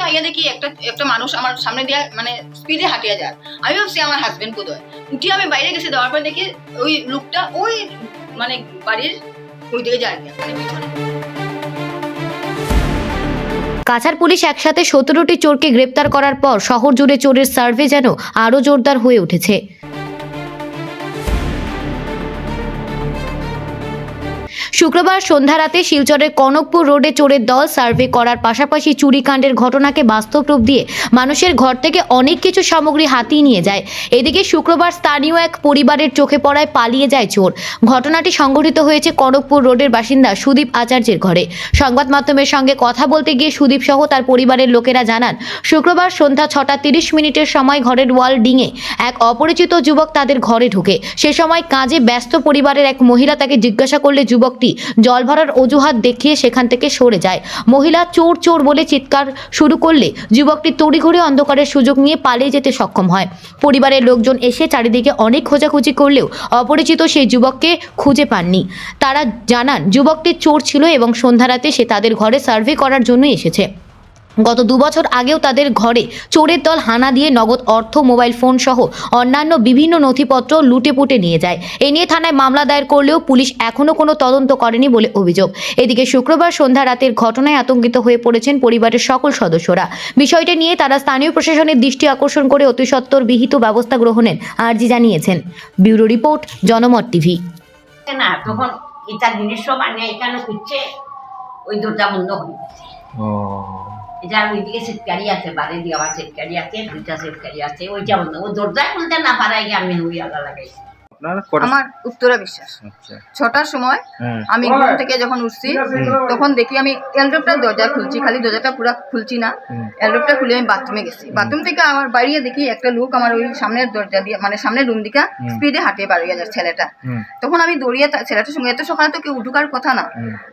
থেকে আইয়া দেখি একটা একটা মানুষ আমার সামনে দিয়ে মানে স্পিডে হাঁটিয়া যায়। আমি ভাবছি আমার হাজবেন্ড বোধহয়। উঠি আমি বাইরে গেছি, দেওয়ার পর দেখি ওই লোকটা ওই মানে বাড়ির ওই দিকে যায় কাছার মানে কাছাড় পুলিশ একসাথে সতেরোটি চোরকে গ্রেপ্তার করার পর শহর জুড়ে চোরের সার্ভে যেন আরও জোরদার হয়ে উঠেছে। শুক্রবার সন্ধ্যা রাতে শিলচরের কনকপুর রোডে চোরের দল সার্ভে করার পাশাপাশি চুরিকাণ্ডের ঘটনাকে বাস্তব রূপ দিয়ে মানুষের ঘর থেকে অনেক কিছু সামগ্রী হাতিয়ে নিয়ে যায়। এদিকে শুক্রবার স্থানীয় এক পরিবারের চোখে পড়ায় পালিয়ে যায় চোর। ঘটনাটি সংঘটিত হয়েছে কনকপুর রোডের বাসিন্দা সুদীপ আচার্যের ঘরে। সংবাদ মাধ্যমের সঙ্গে কথা বলতে গিয়ে সুদীপ সহ তার পরিবারের লোকেরা জানান, শুক্রবার সন্ধ্যা ছটা তিরিশ মিনিটের সময় ঘরের ওয়াল ডিঙে এক অপরিচিত যুবক তাদের ঘরে ঢুকে। সে সময় কাজে ব্যস্ত পরিবারের এক মহিলা তাকে জিজ্ঞাসা করলে যুবকটি জল ভরার অজুহাত দেখিয়ে সেখান থেকে সরে যায়। মহিলা চোর চোর বলে চিৎকার শুরু করলে যুবকটি তড়িঘড়ি অন্ধকারের সুযোগ নিয়ে পালিয়ে যেতে সক্ষম হয়। পরিবারের লোকজন এসে চারিদিকে অনেক খোঁজাখুঁজি করলেও অপরিচিত সেই যুবককে খুঁজে পাননি। তারা জানান, যুবকটি চোর ছিল এবং সন্ধ্যা রাতে সে তাদের ঘরে সার্ভে করার জন্য এসেছে। গত দুবছর আগেও তাদের ঘরে চোরের দল হানা দিয়ে নগদ অর্থ মোবাইল ফোন সহ অন্যান্য বিভিন্ন নথিপত্র লুটে পুটে নিয়ে যায়। এ নিয়ে থানায় মামলা দায়ের করলেও পুলিশ এখনও কোনো তদন্ত করেনি বলে অভিযোগ। এদিকে শুক্রবার সন্ধ্যা রাতের ঘটনায় আতঙ্কিত হয়ে পড়েছেন পরিবারের সকল সদস্যরা। বিষয়টি নিয়ে তারা স্থানীয় প্রশাসনের দৃষ্টি আকর্ষণ করে অতি সত্বর বিহিত ব্যবস্থা গ্রহণের আর্জি জানিয়েছেন। Bureau report Janamat TV. না তখন এটা জিনিস এখানে খুঁজছে ওই দরজা বন্ধ হয়ে গেছে। এটা ওইদিকে সেটকারি আছে বাড়ি দিয়ে আবার সেটকারি আছে, দুইটা সেটকারি আছে, ওইটা বন্ধ। ও দরজা খুলতে না পারাই গিয়ে আমি ওই আগা লাগাইছি। আপনার? আমার উত্তরা বিশ্বাস। আচ্ছা। ছটার সময় হ্যাঁ। আমি ঘুম থেকে যখন উঠছি তখন দেখি আমি এলড্রপটা দরজা খুলছি খালি দরজাটা পুরো খুলছি না। এলড্রপটা খুলে আমি বাথরুমে গেছি। বাথরুম থেকে আমার বাড়িয়ে দেখি একটা লোক আমার ওই সামনের দরজা দিয়ে মানে সামনের রুম দিকে স্পিডে হাঁটিয়ে বাড়িয়ে যায় ছেলেটা। তখন আমি দৌড়িয়ে ছেলেটার সঙ্গে এত সকালে তো কেউ ঢুকার কথা না।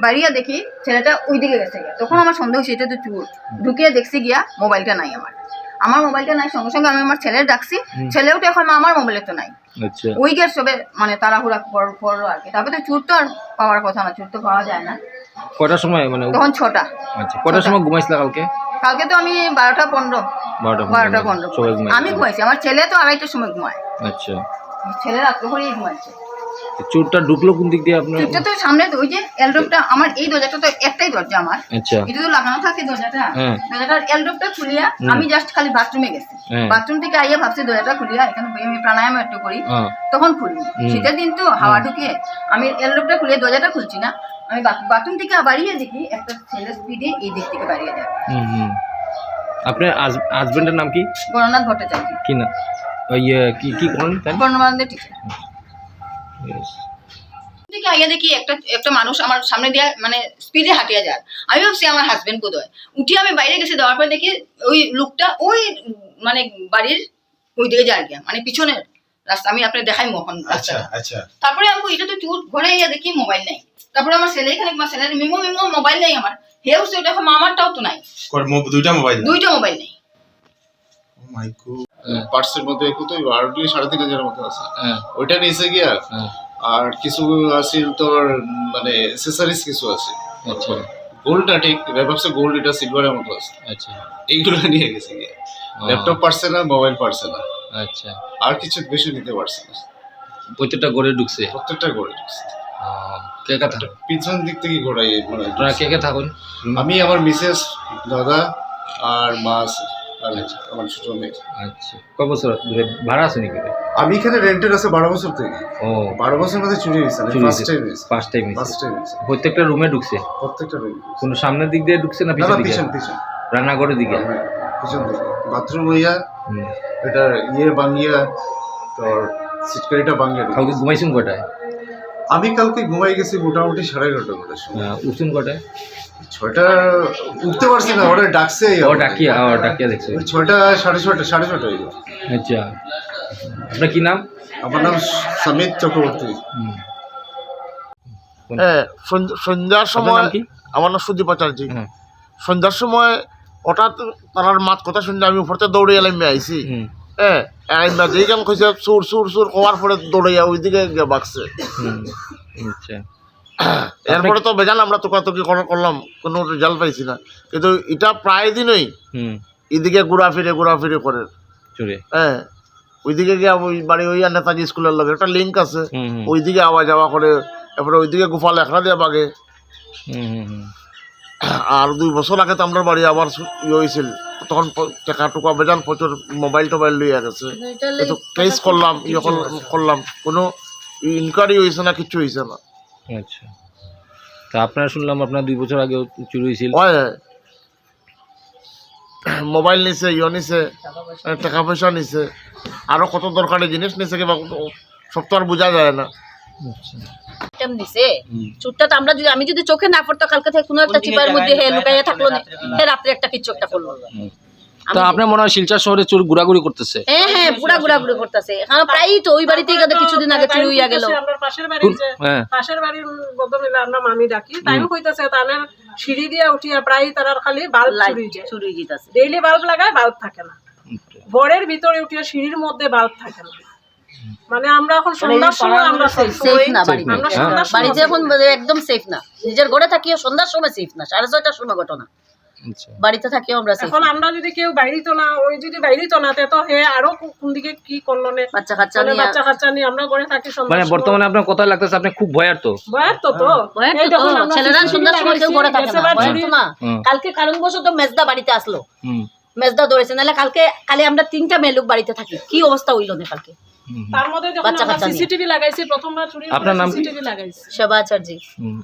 বাড়িয়ে দেখি ছেলেটা ওই দিকে গেছে তখন আমার সন্দেহ হয়েছে এটা তো চুর। ঢুকিয়ে দেখছি গিয়া মোবাইলটা নাই আমার। আমার মোবাইলটা নাই সঙ্গে সঙ্গে আমি আমার ছেলের ডাকছি। ছেলেও তো এখন আমার মোবাইলে তো নাই। আচ্ছা। ওই গেট সবে মানে তাড়াহুড়া কর- করল আর কি। তারপরে তো চুর তো আর পাওয়ার কথা না চুর তো পাওয়া যায় না। কটার সময় মানে তখন ছটা। আচ্ছা কটার সময় ঘুমাইছিল কালকে? কালকে তো আমি বারোটা পনেরো। বারোটা পনেরো আমি ঘুমাইছি। আমার ছেলে তো আড়াইটার সময় ঘুমায়। আচ্ছা। ছেলে রাত্রে করেই ঘুমাচ্ছে। তো চোরটা ঢুকলো কোন দিক দিয়ে আপনার? চুরটা তো সামনে ওই যে এলড্রপটা আমার এই দরজাটা তো একটাই দরজা আমার। আচ্ছা। এটা তো লাগানো থাকে দরজাটা। হ্যাঁ। দরজাটার এলড্রপটা খুলিয়া আমি জাস্ট খালি বাথরুমে গেছি। হ্যাঁ। বাথরুম থেকে আইয়া ভাবছি দরজাটা খুলিয়া এখানে বই আমি প্রাণায়াম একটু করি। হ্যাঁ। তখন খুলি। শীতের দিন তো হাওয়া ঢুকে। আমি এলড্রপটা খুলে দরজাটা খুলছি না। আমি বাথরুম থেকে বাড়িয়ে দেখি একটা ছেলে স্পিডে এই দিক থেকে বাড়িয়ে যায় আপনার হাজবেন্ডের নাম কি? গণনাথ ভট্টাচার্য। কি না? ওই ইয়ে, কি কি করেন বর্ণমানদের টিচার. থেকে আইয়া দেখি একটা একটা মানুষ আমার সামনে দিয়ে মানে স্পিডে হাঁটিয়া যায়। আমি ভাবছি আমার হাজবেন্ড বোধহয়। উঠি আমি বাইরে গেছি দেওয়ার পর দেখি ওই লোকটা ওই মানে বাড়ির ওই দিকে যায় গিয়া মানে পিছনের রাস্তা। আমি আপনার দেখাই মোহন আচ্ছা আচ্ছা। তারপরে আমি এটা তো চুর ঘরে দেখি মোবাইল নাই। তারপরে আমার ছেলে এখানে আমার ছেলের মিমো মিমো মোবাইল নেই আমার। হেউ সে দেখো মামারটাও তো নাই। দুইটা মোবাইল দুইটা মোবাইল নেই। মাই গড পার্টসের মধ্যে কত বারোটি সাড়ে তিন হাজারের মতো আছে। হ্যাঁ। ওইটা নিয়েছে গিয়া হ্যাঁ। আর কিছু আছে তোর মানে এসেসারিজ কিছু আছে। আচ্ছা। গোল্ডটা ঠিক ভাবছে গোল্ড এটা সিলভারের মতো আছে। আচ্ছা। এইগুলো নিয়ে গেছে গিয়া। ল্যাপটপ পারছে না মোবাইল পারছে না। আচ্ছা। আর কিছু বেশি নিতে পারছে না। প্রত্যেকটা ঘরে ঢুকছে? প্রত্যেকটা গোল্ড কে কে থাকুন পিছন দিক থেকে ঘোরাই মানে কে কে থাকুন? আমি আমার মিসেস দাদা আর মা আছে। আমার ছোট মেয়ে আচ্ছা ক বছর ধরে ভাড়া আছে নাকি? আমি এখানে রেন্টেড আছে বারো বছর থেকে। ও। বারো বছর মধ্যে চুরি হয়েছে first time first time first time প্রত্যেকটা রুমে ঢুকছে? প্রত্যেকটা রুম কোনো সামনের দিক দিয়ে ঢুকছে না পিছন পিছন পিছন। রান্নাঘরের দিকে? হ্যাঁ, পিছন দিকে। বাথরুম হইয়া। এটা ইয়ে বাঙ্গিয়া তোর সিটকারিটা বাঙ্গিয়া ঘুমাইছেন কটায় আমি কালকে ঘুমাই গেছি মোটামুটি সাড়ে এগারোটা করে সময় উঠছেন কটায়? ছয়টা উঠতে পারছি না ওটা ডাকছে। ও ডাকিয়া ও ডাকিয়া দেখছে। ওই ছয়টা সাড়ে ছয়টা সাড়ে ছয়টা হয়ে আচ্ছা। আপনার কি নাম? আমার নাম সমিত চক্রবর্তী। হুম। হ্যাঁ সন্ধ্যার সময় নাম কি? আমার নাম সুদীপ আচার্য। সন্ধ্যার সময় হঠাৎ তার মাত কথা শুনে আমি উপরতে দৌড়ে এলাম আইছি। হুম। হ্যাঁ আইনা যেই কাম কইছে সুর সুর সুর হওয়ার পরে দৌড়াইয়া ওইদিকে গিয়ে আচ্ছা এরপরে তো বেজাল আমরা তোকাতকি কর- করলাম কোনো রেজাল্ট পাইছি না। কিন্তু এটা প্রায় দিনই হুম। এদিকে ঘোরা ফিরে ঘোরা ফিরে করে হ্যাঁ ওইদিকে গিয়ে ওই বাড়ি ওই নেতাজি স্কুলের লগে একটা লিঙ্ক আছে। ওইদিকে আওয়া যাওয়া করে এরপরে ওইদিকে গুফা লেখা দিয়ে বাগে। হুম হুম। আর দুই বছর আগে তো আমরা বাড়ি আবার ইয়ে হয়েছিল। তখন টাকা টুকা বেজাল প্রচুর মোবাইল টোবাইল লইয়া গেছে। কিন্তু কেস করলাম ইয়ে করল- করলাম। কোনো ইনকোয়ারি হয়েছে না কিছু হয়েছে না। আচ্ছা। তা আপনারা শুনলাম আপনার দুই বছর আগেও চুরি হয়েছিল। হয় মোবাইল নিছে ইয়ে নিছে টাকা পয়সা নিছে। আরও কত দরকারি জিনিস নিছে কিবা সব তো আর বোঝা যায় না। আচ্ছা। আইটেম দিছে। তো আমরা যদি আমি যদি চোখে না পড়তো কালকে থেকে কোনো একটা চিপার মধ্যে হে লুকাইয়া থাকল না। হে রাত্রে একটা কিচ্ছু একটা করল হুম। তা আপনার মনে হয় শিলচর শহরে চোর ঘোরাঘুরি করতেছে? হ্যাঁ হ্যাঁ পুরা ঘুরা করতেছে। এখন প্রায়ই তো ওই বাড়িতেই গেলে কিছুদিন আগে চুরি হইয়া গেল। পাশের বাড়ির কোন- যে পাশের বাড়ির বদমিলে আমরা মামি ডাকি। তাইও কইতাছে তাদের সিঁড়ি দিয়ে উঠিয়া প্রায় তারার খালি বাল্ব চুরি যায়। চুরি জিতাছে ডেইলি বাল্ব লাগায় বাল্ব থাকে না। ঘরের ভিতরে উঠিয়া সিঁড়ির মধ্যে বাল্ব থাকে না। মানে আমরা এখন সন্ধ্যার সময় আমরা সেফ না বাড়িতে আমরা হ্যাঁ। বাড়িতে এখন একদম সেফ না। নিজের ঘরে থাকিও সন্ধ্যার সময় সেফ না। সাড়ে ছয়টার সময় ঘটনা। আচ্ছা। বাড়িতে থাকিও আমরা এখন আমরা যদি কেউ বাইরিত না ওই যদি বাইরিত না তো হে আরও কোন দিকে কি করল নে বাচ্চা কাচ্চা মানে নিয়ে বাচ্চা কাচ্চা নিয়ে আমরা ঘরে থাকি মানে। বর্তমানে আপনার কথা লাগতেছে আপনি খুব ভয়ার তো? ভয়ের তো তো। ভয়ের তো তো, ছেলেরা সন্ধ্যার সময় কেউ ঘরে থাকে না। ভয়ের তো না। কালকে কারণবশত মেজদা বাড়িতে আসলো। মেজদা ধরেছে নাহলে কালকে কালে আমরা তিনটা মেয়ে লোক বাড়িতে থাকি। কি অবস্থা হইল না কালকে? তার মধ্যে যখন আমরা সিসিটিভি লাগাইছি প্রথমবার চুরি আপনার নাম? সিসিটিভি লাগাইছি। সেবা আচার্য।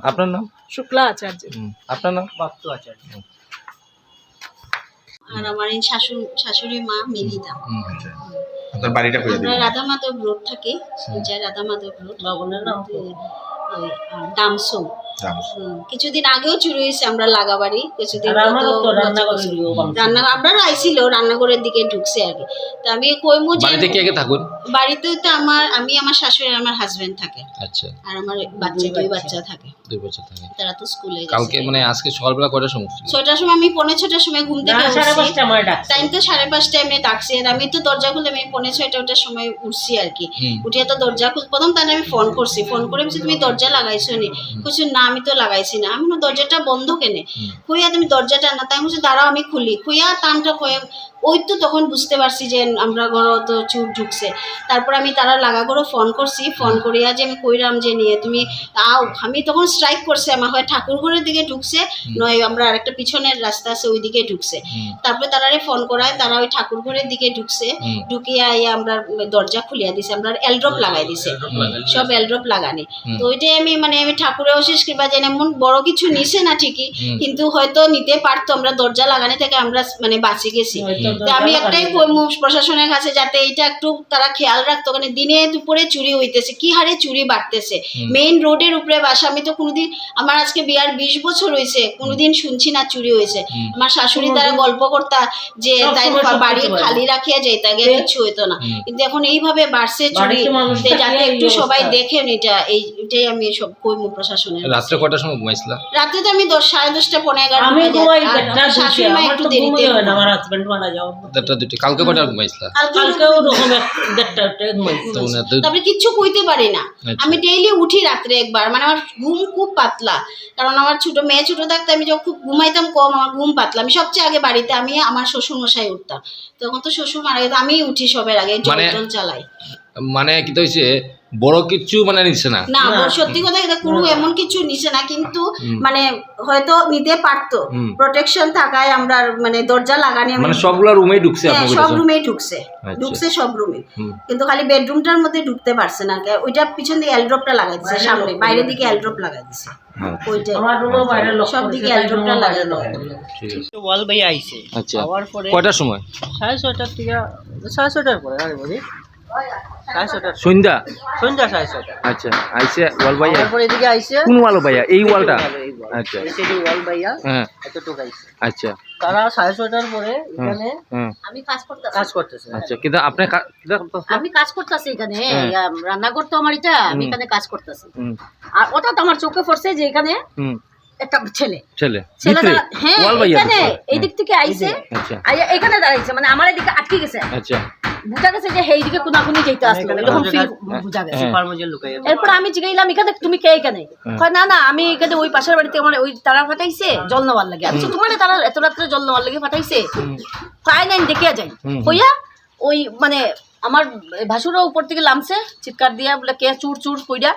আপনার নাম? শুক্লা আচার্য। আপনার নাম? আর আমার এই শাশুড়ি শাশুড়ি মা মিলিদা। আপনার বাড়িটা করে আমরা রাধা মাধব রোড থাকি যা রাধা মাধব রোড। বাবনের নাম কি? কিছুদিন আগেও চুরি হয়েছে আমরা লাগাবাড়ি কিছুদিন রান্না আপনারা আইছিল রান্নাঘরের দিকে ঢুকছে আর কি তা আমি কইমু যে বাড়িতে কে কে থাকুন? বাড়িতে তো আমার আমি আমার শাশুড়ি আমার হাজবেন্ড থাকে। আচ্ছা। আর আমার বাচ্চা দুই বাচ্চা। থাকে। দুই বছর থাকে। তারা তো স্কুলে কালকে মানে আজকে সকালবেলা কয়টার সময় ছিল? ছয়টার সময় আমি পৌনে ছটার সময় ঘুম থেকে উঠছি। পাঁচটা আমার ডাকছে। টাইম তো সাড়ে পাঁচটায় এমনি ডাকছি। আর আমি তো দরজা খুলে আমি পৌনে ছয়টা ওটার সময় উঠছি আর কি। উঠিয়ে তো দরজা খুল প্রথম তাহলে আমি ফোন করছি। ফোন করে বলছি তুমি দরজা লাগাইছো নি? কিছু না আমি তো লাগাইছি না। আমি দরজাটা বন্ধ কেনে? খুইয়া তুমি দরজাটা না তাই বলছি দাঁড়াও আমি খুলি। খুইয়া টানটা খুঁয়ে ওই তো তখন বুঝতে পারছি যে আমরা ঘর তো চুর ঢুকছে। তারপর আমি তারা লাগা করে ফোন করছি ফোন করিয়া যে আমি কইরাম যে নিয়ে তুমি আও আমি তখন স্ট্রাইক করছে আমার হয় ঠাকুর ঘরের দিকে ঢুকছে নয় আমরা আরেকটা পিছনের রাস্তা আছে ওই দিকে ঢুকছে। তারপরে তারারে ফোন করায় তারা ওই ঠাকুর ঘরের দিকে ঢুকছে। ঢুকিয়ে আইয়া আমরা দরজা খুলিয়া দিছে আমরা এলড্রপ লাগাই দিছে। সব এলড্রপ লাগানি। তো ওইটাই আমি মানে আমি ঠাকুরের অশেষ কৃপা যেন এমন বড় কিছু নিছে না ঠিকই কিন্তু হয়তো নিতে পারতো আমরা দরজা লাগানি থেকে আমরা মানে বাঁচি গেছি। আমি একটাই প্রশাসনের কাছে যাতে এটা একটু তারা খেয়াল রাখতো কারণ দিনে দুপুরে চুরি হইতেছে কি হারে চুরি বাড়তেছে। মেইন রোডের উপরে বাসা আমি তো কোনোদিন আমার আজকে বিয়ার বিশ বছর হয়েছে কোনোদিন শুনছি না চুরি হয়েছে আমার শাশুড়ি তারা গল্প করতা যে তাই বাড়ি খালি রাখিয়া যাইতে আগে কিছু হইতো না। কিন্তু এখন এইভাবে বাড়ছে চুরি যাতে একটু সবাই দেখেন এটা এই এটাই আমি সব কইমু প্রশাসনের রাত্রে কয়টার সময় ঘুমাইছিলা? রাতে তো আমি দশ সাড়ে দশটা পনেরো এগারো শাশুড়ি মা একটু দেরিতে হয় না আমার হাজবেন্ড মারা যাও দেড়টা দুটি কালকে কয়টার ঘুমাইছিলা কালকে ওরকম দেড়টা একটা ঘুমাইছি তো দুই- তারপরে কিচ্ছু কইতে পারি না। আচ্ছা। আমি ডেইলি উঠি রাত্রে একবার। মানে আমার ঘুম খুব পাতলা। কারণ আমার ছোট মেয়ে ছোট থাকতে আমি যখন খুব ঘুমাইতাম কম আমার ঘুম পাতলা। আমি সবচেয়ে আগে বাড়িতে আমি আমার শ্বশুর মশাই উঠতাম। তখন তো শ্বশুর মারা গেছে আমি উঠি সবের আগে জল মানে- চালাই মানে কি তো হয়েছে বড় কিছু মানে নিচ্ছে না। না সত্যি কথা এটা কোনো এমন কিছু নিছে না কিন্তু মানে হয়তো নিতে পারতো। প্রোটেকশন থাকায় আমরা মানে দরজা লাগানি মানে সবগুলা রুমেই ঢুকছে হ্যাঁ, সব? রুমেই ঢুকছে। আচ্ছা। ঢুকছে সব রুমে। কিন্তু খালি বেডরুমটার মধ্যে ঢুকতে পারছে না। ওইটা পিছন দিকে এলড্রপটা লাগাই দিছে সামনে। বাইরের দিকে এলড্রপ লাগাই দিছে। হ্যাঁ, ওইটা। আমার রুমও বাইরে লক সব দিকে এলড্রপটা লাগাই দেওয়া ঠিক আছে ওয়াল ভাইয়া আইছে। আচ্ছা। কয়টার সময়? সাড়ে ছয়টার থেকে সাড়ে ছয়টার পরে আরে বুঝি সাড়ে ছয়টার সন্ধ্যা? সন্ধ্যা সাড়ে আচ্ছা আইসে ওয়াল ভাইয়া? আওয়ার এদিকে আইছে কোন ওয়াল ভাইয়া? এই ওয়ালটা? আচ্ছা। এই সাইডে ওয়াল ভাইয়া হ্যাঁ। এতটুকু আইছে আচ্ছা। তারা সাড়ে ছয়টার পরে এখানে হ্যাঁ। আমি কাজ করতেছি। কাজ করতেছে। আচ্ছা কিন্তু আপনি কা- কিটা করতেছেন? আমি কাজ করতেছি এখানে। হ্যাঁ। রান্নাঘর তো আমার এটা আমি এখানে কাজ করতেছি। আর ওটা তো আমার চোখে পড়ছে যে এখানে একটা ছেলে। ছেলে। ছেলেটা ভিতরে? হ্যাঁ ওয়াল এখানে এই দিক থেকে আইছে আচ্ছা। এখানে দাঁড়াইছে মানে আমার এদিকে আটকে গেছে। আচ্ছা। বুঝা গেছে যে হেই দিকে আসলো এরকম ফিল বুঝা গেছে। সুপার মধ্যে এরপর আমি জিগাইলাম এখানে তুমি কে এখানে? কয় না না আমি এখানে ওই পাশের বাড়িতে আমার ওই তারা ফাটাইছে জল নেওয়ার লাগে। আমি তোমার তারা এত রাত্রে জল নেওয়ার লাগে ফাটাইছে? কয় নাই দেখিয়া যাই। কইয়া ওই মানে আমার ভাসুরও উপর থেকে লামছে চিৎকার দিয়া বলে কে চুর চুর কইরা?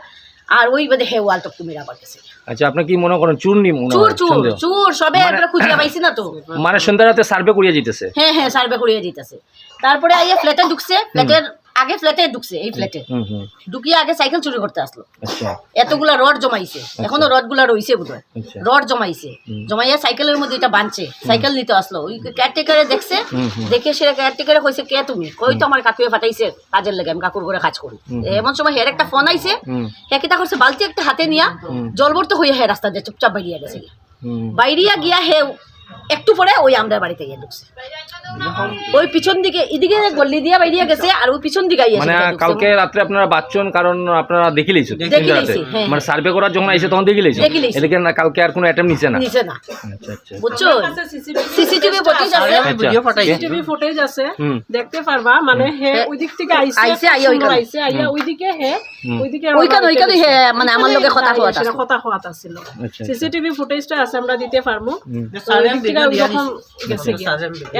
আর ওই বাদে হে ওয়াল তো তুমি আবার গেছে আচ্ছা আপনি কি মনে করেন চুর নিম মনে চুর চুর চুর সবে একবার খুঁজিয়া পাইছি না তো। মানে সন্ধ্যা রাতে সার্ভে করিয়া দিতেছে হ্যাঁ হ্যাঁ সার্ভে করিয়া দিতেছে তারপরে আইয়া ফ্ল্যাটে ঢুকছে ফ্ল্যাটের আগে ফ্ল্যাটে ঢুকছে এই ফ্ল্যাটে ঢুকিয়ে আগে সাইকেল চুরি করতে আসলো। আচ্ছা। এতগুলা রড জমাইছে। এখনও রডগুলা বোধহয়। আচ্ছা। রড জমাইছে। জমাইয়া সাইকেলের মধ্যে এটা বাঁধছে সাইকেল নিতে আসলো। ওই কেয়ারটেকারে দেখছে। দেখে সে কেয়ারটেকারে কইছে কে তুমি? কই তো আমার কাকুয়ে ফাটাইছে। কাজের লেগে আমি কাকুর করে কাজ করি। এমন সময় হের একটা ফোন আইছে। হে কিতা করছে? বালতি একটা হাতে নিয়া জলবর্ত হয়ে হে রাস্তা দিয়ে চুপচাপ বাইরিয়া গেছে। বাইরিয়া গিয়া হে একটু পরে ওই আমরা বাড়িতে গিয়ে ঢুকছে। ওই পিছন দিকে এদিকে গল্লি দিয়া বাইরিয়া গেছে আর ওই পিছন দিকে মানে কালকে রাত্রে আপনারা বাচ্চন কারণ আপনারা দেখে লিয়েছি, হ্যাঁ। মানে সার্ভে করার যখন আইসে তখন দেখে লিয়েছেন এদিকে না কালকে আর কোনো অ্যাটেম্প নিছে না? আচ্ছা আচ্ছা। বুঝছ? সিসিটিভি সিসিটিভি ফুটেজ আছে। ভিডিও পাঠাইছি সিসিটিভি ফুটেজ আছে। দেখতে পারবা মানে হে ওই দিক থেকে আইছে আইছে, আইয়া ওইখানে। আইছে আইয়া ওইদিকে হে ওইদিকে ওইখানে ওইখানে হে মানে আমার লগে কথা হওয়া ছিল কথা হওয়াত আছিল আচ্ছা। সিসিটিভি ফুটেজটা আছে আমরা দিতে পারব। গেছে গিয়া।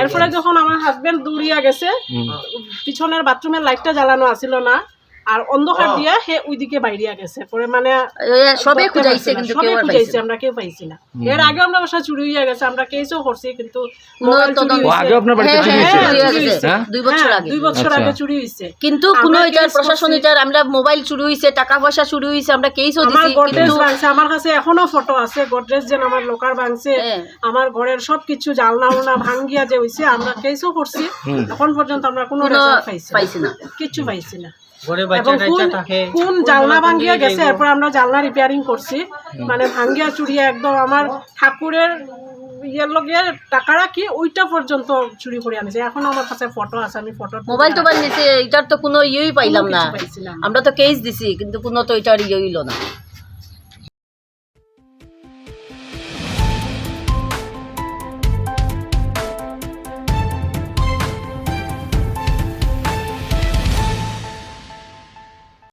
এরপরে যখন আমার হাজবেন্ড দৌড়িয়া গেছে পিছনের বাথরুমের লাইটটা জ্বালানো আছিল না। আর অন্ধকার দিয়া হে ওইদিকে বাইরিয়া গেছে। পরে মানে সবে খুঁজাইছে কিন্তু সবে খুঁজাইছে আমরা কেউ পাইছি না। এর আগে আমরা বাসা চুরি হইয়া গেছে আমরা কেসও করছি কিন্তু হইছে। আগে আপনার বাড়িতে হ্যাঁ, চুরি হ্যাঁ, চুরি গেছে। হ্যাঁ? দুই বছর আগে। দুই বছর আচ্ছা। আগে চুরি হইছে। কিন্তু কোনো এটার প্রশাসন এটার আমরা মোবাইল চুরি হইছে টাকা পয়সা চুরি হইছে আমরা কেসও আমার দিছি গডরেজ কিন্তু ভাঙছে আমার কাছে এখনও ফটো আছে গডরেজ যেন আমার লোকার ভাঙছে। আমার ঘরের সব কিছু জালনা উলনা ভাঙ্গিয়া যে হইছে আমরা কেসও করছি। এখন পর্যন্ত আমরা কোনো রেজাল্ট পাইছি পাইছি না। কিচ্ছু পাইছি না। এবং কোন জালনা ভাঙ্গিয়া গেছে এরপর আমরা জালনা রিপেয়ারিং করছি। মানে ভাঙ্গিয়া চুরিয়া একদম আমার ঠাকুরের ইয়ের লগে টাকা রাখি ওইটা পর্যন্ত চুরি করে আনিছে। এখন আমার কাছে ফটো আছে আমি ফটো মোবাইল টোবাইল নিতে এটার তো কোনো ইয়েই পাইলাম না। আমরা তো কেস দিছি কিন্তু কোনো তো এটার ইয়ে হইল না।